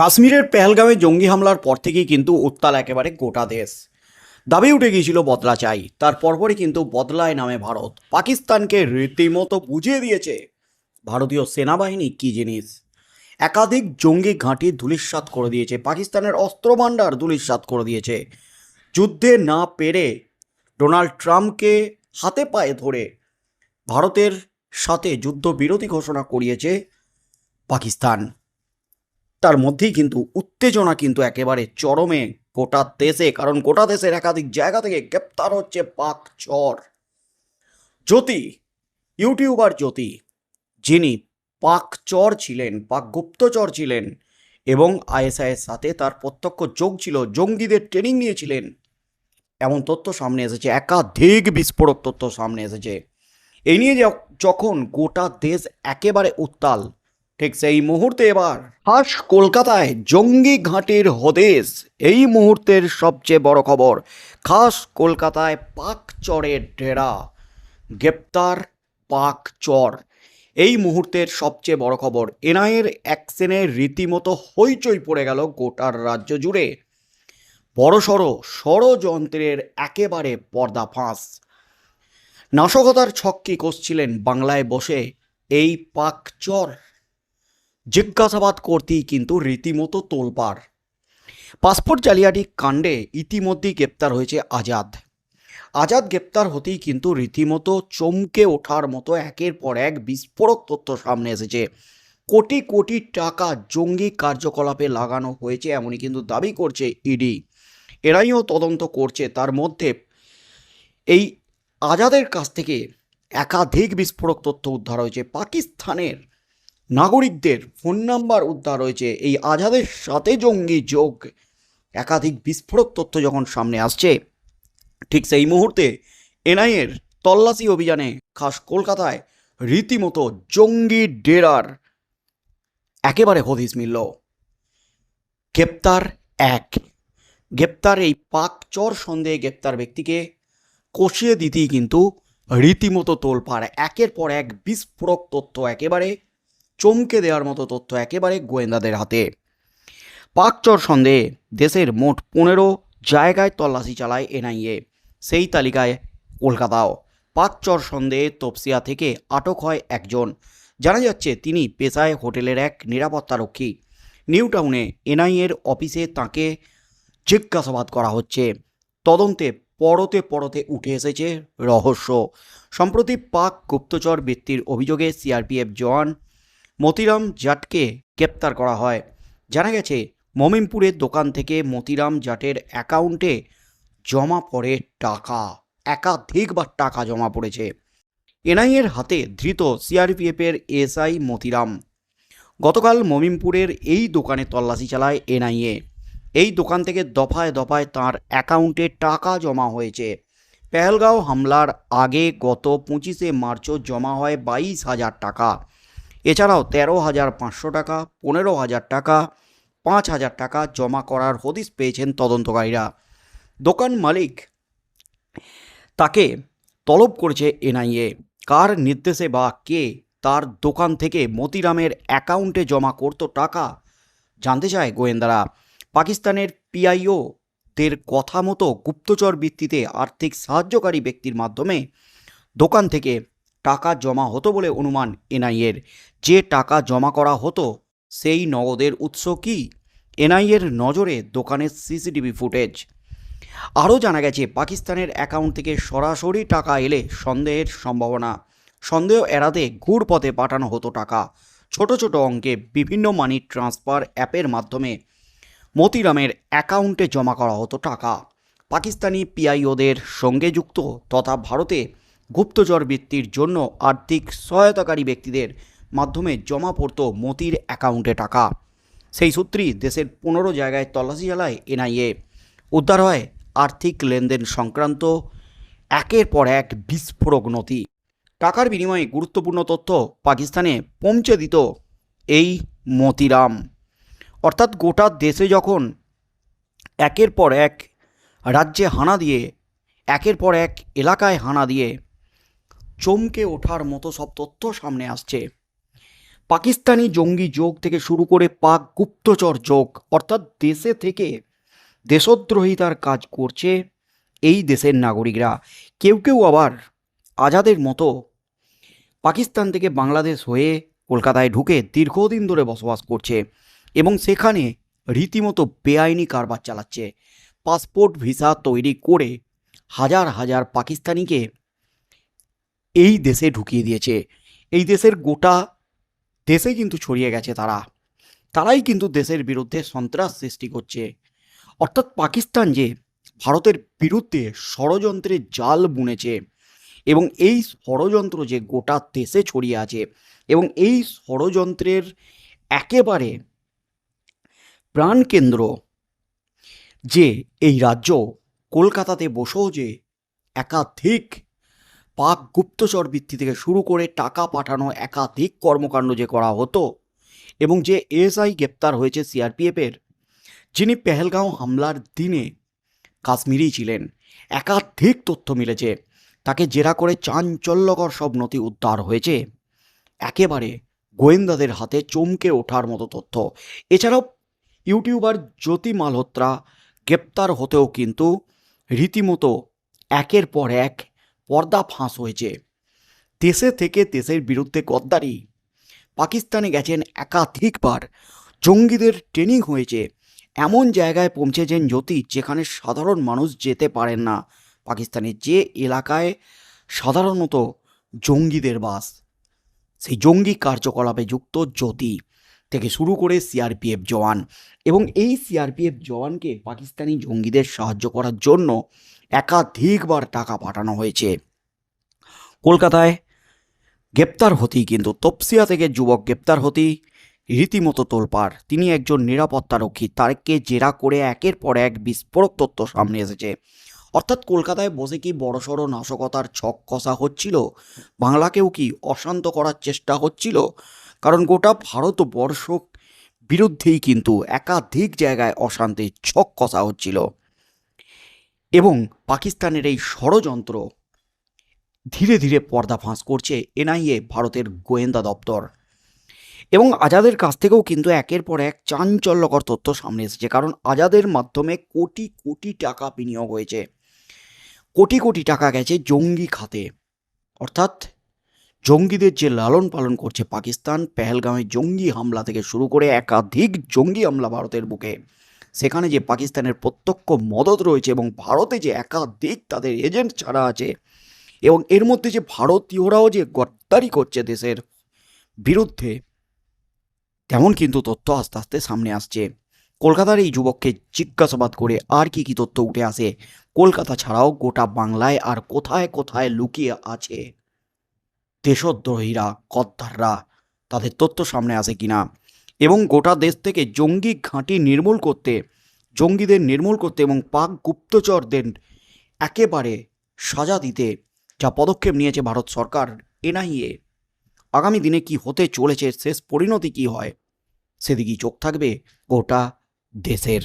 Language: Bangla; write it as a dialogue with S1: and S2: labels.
S1: কাশ্মীরের পেহেলগামে জঙ্গি হামলার পর থেকেই কিন্তু উত্তাল একেবারে গোটা দেশ। দাবি উঠে গিয়েছিল বদলা চাই তার পরপরই কিন্তু বদলায় নামে ভারত। পাকিস্তানকে রীতিমতো বুঝিয়ে দিয়েছে ভারতীয় সেনাবাহিনী কী জিনিস? একাধিক জঙ্গি ঘাঁটি ধূলিসাৎ করে দিয়েছে। পাকিস্তানের অস্ত্রভাণ্ডার ধূলিসাৎ করে দিয়েছে। যুদ্ধে না পেরে ডোনাল্ড ট্রাম্পকে হাতে পায়ে ধরে ভারতের সাথে যুদ্ধবিরতি ঘোষণা করিয়েছে পাকিস্তান। তার মধ্যেই কিন্তু উত্তেজনা কিন্তু একেবারে চরমে গোটা দেশে, কারণ গোটা দেশের একাধিক জায়গা থেকে গ্রেপ্তার হচ্ছে পাক চর। জ্যোতি, ইউটিউবার জ্যোতি, যিনি পাক চর ছিলেন, পাক গুপ্তচর ছিলেন এবং আইএসআইয়ের সাথে তার প্রত্যক্ষ যোগ ছিল, জঙ্গিদের ট্রেনিং নিয়েছিলেন। এমন তথ্য সামনে এসেছে, একাধিক বিস্ফোরক তথ্য সামনে এসেছে। এই নিয়ে যখন গোটা দেশ একেবারে উত্তাল ঠিক সেই মুহূর্তে এবার হাস কলকাতায় জঙ্গি ঘাঁটির হদেশ। এই মুহূর্তের সবচেয়ে বড় খবর, খাস কলকাতায় পাক চরের ডেরা, গ্রেপ্তার পাক চর। এই মুহূর্তের সবচেয়ে বড় খবর এনআইয়ের অ্যাকশনে রীতিমতো হইচই পড়ে গেল গোটার রাজ্য জুড়ে। বড়সড় ষড়যন্ত্রের একেবারে পর্দা ফাঁস। নাশকতার ছক্কি কষছিলেন বাংলায় বসে এই পাক চর। জিজ্ঞাসাবাদ করতেই কিন্তু রীতিমতো তোলপাড়। পাসপোর্ট জালিয়াতি কাণ্ডে ইতিমধ্যেই গ্রেপ্তার হয়েছে আজাদ। আজাদ গ্রেপ্তার হতেই কিন্তু রীতিমতো চমকে ওঠার মতো একের পর এক বিস্ফোরক তথ্য সামনে এসেছে। কোটি কোটি টাকা জঙ্গি কার্যকলাপে লাগানো হয়েছে এমনই কিন্তু দাবি করছে ইডি। এরাইও তদন্ত করছে, তার মধ্যে এই আজাদের কাছ থেকে একাধিক বিস্ফোরক তথ্য উদ্ধার হয়েছে। পাকিস্তানের নাগরিকদের ফোন নাম্বার উদ্ধার হয়েছে। এই আজাদের সাথে জঙ্গি যোগ। একাধিক বিস্ফোরক তথ্য যখন সামনে আসছে, ঠিক সেই মুহূর্তে এনআইএর তল্লাশি অভিযানে খাস কলকাতায় রীতিমতো জঙ্গি ডেরার একেবারে হদিস মিলল। গ্রেপ্তার এক। গ্রেপ্তার এই পাক চর সন্দেহে গ্রেপ্তার ব্যক্তিকে কষিয়ে দিতেই কিন্তু রীতিমতো তোলপাড়। একের পর এক বিস্ফোরক তথ্য একেবারে চমকে দেওয়ার মতো তথ্য একেবারে গোয়েন্দাদের হাতে। পাকচর সন্দেহে দেশের মোট পনেরো জায়গায় তল্লাশি চালায় এনআইএ। সেই তালিকায় কলকাতাও। পাকচর সন্দেহে তপসিয়া থেকে আটক হয় একজন। জানা যাচ্ছে, তিনি পেশায় হোটেলের এক নিরাপত্তারক্ষী। নিউ টাউনে এনআইএর অফিসে তাকে জিজ্ঞাসাবাদ করা হচ্ছে। তদন্তে পরতে পরতে উঠে এসেছে রহস্য। সম্প্রতি পাক গুপ্তচর বৃত্তির অভিযোগে সিআরপিএফ জওয়ান মতিরাম জাটকে গ্রেপ্তার করা হয়। জানা গেছে মমিনপুরের দোকান থেকে মতিরাম জাটের অ্যাকাউন্টে জমা পড়ে টাকা, একাধিকবার টাকা জমা পড়েছে। এনআইএর হাতে ধৃত সিআরপিএফের এসআই মতিরাম। গতকাল মমিনপুরের এই দোকানে তল্লাশি চালায় এনআইএ। এই দোকান থেকে দফায় দফায় তার অ্যাকাউন্টে টাকা জমা হয়েছে। পেহেলগাঁও হামলার আগে গত পঁচিশে মার্চও জমা হয় বাইশ হাজার টাকা। এছাড়াও তেরো হাজার পাঁচশো টাকা, পনেরো হাজার টাকা, পাঁচ হাজার টাকা জমা করার হদিস পেয়েছেন তদন্তকারীরা। দোকান মালিক তাকে তলব করেছে এনআইএ। কার নির্দেশে বা কে তার দোকান থেকে মতিরামের অ্যাকাউন্টে জমা করত টাকা জানতে চায় গোয়েন্দারা। পাকিস্তানের পিআইও দের কথা মতো গুপ্তচর ভিত্তিতে আর্থিক সাহায্যকারী ব্যক্তির মাধ্যমে দোকান থেকে টাকা জমা হতো বলে অনুমান এনআইএর। যে টাকা জমা করা হতো, সেই নগদের উৎস কি? এনআইএর নজরে দোকানের সিসিটিভি ফুটেজ। আরও জানা গেছে, পাকিস্তানের অ্যাকাউন্ট থেকে সরাসরি টাকা এলে সন্দেহের সম্ভাবনা। সন্দেহ এড়াতে ঘুর পথে পাঠানো হতো টাকা। ছোট ছোট অঙ্কে বিভিন্ন মানি ট্রান্সফার অ্যাপের মাধ্যমে মতিরামের অ্যাকাউন্টে জমা করা হতো টাকা। পাকিস্তানি পিআইওদের সঙ্গে যুক্ত তথা ভারতে গুপ্তচর বৃত্তির জন্য আর্থিক সহায়তাকারী ব্যক্তিদের মাধ্যমে জমা পড়তো মতির অ্যাকাউন্টে টাকা। সেই সূত্রেই দেশের পনেরো জায়গায় তল্লাশি চালায় এনআইএ। উদ্ধার হয় আর্থিক লেনদেন সংক্রান্ত একের পর এক বিস্ফোরক নথি। টাকার বিনিময়ে গুরুত্বপূর্ণ তথ্য পাকিস্তানে পৌঁছে দিত এই মতিরাম। অর্থাৎ গোটা দেশে যখন একের পর এক রাজ্যে হানা দিয়ে, একের পর এক এলাকায় হানা দিয়ে চমকে ওঠার মতো সব তথ্য সামনে আসছে। পাকিস্তানি জঙ্গি যোগ থেকে শুরু করে পাক গুপ্তচর যোগ, অর্থাৎ দেশে থেকে দেশদ্রোহিতার কাজ করছে এই দেশের নাগরিকরা। কেউ কেউ আবার আজাদের মতো পাকিস্তান থেকে বাংলাদেশ হয়ে কলকাতায় ঢুকে দীর্ঘদিন ধরে বসবাস করছে এবং সেখানে রীতিমতো বেআইনি কারবার চালাচ্ছে। পাসপোর্ট ভিসা তৈরি করে হাজার হাজার পাকিস্তানিকে এই দেশে ঢুকিয়ে দিয়েছে। এই দেশের গোটা দেশে কিন্তু ছড়িয়ে গেছে তারা। তারাই কিন্তু দেশের বিরুদ্ধে সন্ত্রাস সৃষ্টি করছে। অর্থাৎ পাকিস্তান যে ভারতের বিরুদ্ধে ষড়যন্ত্রের জাল বুনেছে এবং এই ষড়যন্ত্র যে গোটা দেশে ছড়িয়ে আছে এবং এই ষড়যন্ত্রের একেবারে প্রাণকেন্দ্র যে এই রাজ্য, কলকাতাতে বসেও যে একাধিক পাক গুপ্তচর বৃত্তি থেকে শুরু করে টাকা পাঠানো একাধিক কর্মকাণ্ড যে করা হতো এবং যে এএসআই গ্রেপ্তার হয়েছে সিআরপিএফের, যিনি পেহেলগাঁও হামলার দিনে কাশ্মীরি ছিলেন, একাধিক তথ্য মিলেছে। তাকে জেরা করে চাঞ্চল্যকর সব নথি উদ্ধার হয়েছে। একেবারে গোয়েন্দাদের হাতে চমকে ওঠার মতো তথ্য। এছাড়াও ইউটিউবার জ্যোতি মালহোত্রা গ্রেপ্তার হতেও কিন্তু রীতিমতো একের পর এক পর্দা ফাঁস হয়েছে। দেশে থেকে দেশের বিরুদ্ধে গদ্দারি। পাকিস্তানে গেছেন একাধিকবার। জঙ্গিদের ট্রেনিং হয়েছে। এমন জায়গায় পৌঁছেছেন জ্যোতি যেখানে সাধারণ মানুষ যেতে পারেন না। পাকিস্তানের যে এলাকায় সাধারণত জঙ্গিদের বাস। সেই জঙ্গি কার্যকলাপে যুক্ত জ্যোতি থেকে শুরু করে সিআরপিএফ জওয়ান। এবং এই সিআরপিএফ জওয়ানকে পাকিস্তানি জঙ্গিদের সাহায্য করার জন্য একাধিকবার টাকা পাঠানো হয়েছে। কলকাতায় গ্রেপ্তার হতেই কিন্তু তপসিয়া থেকে যুবক গ্রেপ্তার হতেই রীতিমতো তোলপাড়। তিনি একজন নিরাপত্তারক্ষী তারকে জেরা করে একের পর এক বিস্ফোরক তথ্য সামনে এসেছে। অর্থাৎ কলকাতায় বসে কি বড়সড় নাশকতার ছক কষা হচ্ছিল? বাংলাকেও কি অশান্ত করার চেষ্টা হচ্ছিল? কারণ গোটা ভারতবর্ষ বিরুদ্ধেই কিন্তু একাধিক জায়গায় অশান্তির ছক কষা হচ্ছিল। এবং পাকিস্তানের এই ষড়যন্ত্র ধীরে ধীরে পর্দা ফাঁস করছে এনআইএ, ভারতের গোয়েন্দা দপ্তর। এবং আজাদের কাছ থেকেও কিন্তু একের পর এক চাঞ্চল্যকর তথ্য সামনে এসেছে, কারণ আজাদের মাধ্যমে কোটি কোটি টাকা বিনিয়োগ হয়েছে। কোটি কোটি টাকা গেছে জঙ্গি খাতে। অর্থাৎ জঙ্গিদের যে লালন পালন করছে পাকিস্তান পেহেলগাঁওয়ে জঙ্গি হামলা থেকে শুরু করে একাধিক জঙ্গি হামলা ভারতের বুকে। সেখানে যে পাকিস্তানের প্রত্যক্ষ মদত রয়েছে এবং ভারতে যে একাধিক তাদের এজেন্ট ছাড়া আছে এবং এর মধ্যে যে ভারতীয়রাও যে গদ্দারি করছে দেশের বিরুদ্ধে, তেমন কিন্তু তথ্য আস্তে আস্তে সামনে আসছে। কলকাতার এই যুবককে জিজ্ঞাসাবাদ করে আর কি কি তথ্য উঠে আসে? কলকাতা ছাড়াও গোটা বাংলায় আর কোথায় কোথায় লুকিয়ে আছে? দেশদ্রোহীরা কদ্দাররা তাদের তথ্য সামনে আসে কিনা? এবং গোটা দেশ থেকে জঙ্গি ঘাঁটি নির্মূল করতে, জঙ্গিদের নির্মূল করতে এবং পাক গুপ্তচরদের একেবারে সাজা দিতে যা পদক্ষেপ নিয়েছে ভারত সরকার, এনআইএ। আগামী দিনে কি হতে চলেছে, শেষ পরিণতি কি হয়, সেদিকেই চোখ থাকবে গোটা দেশের।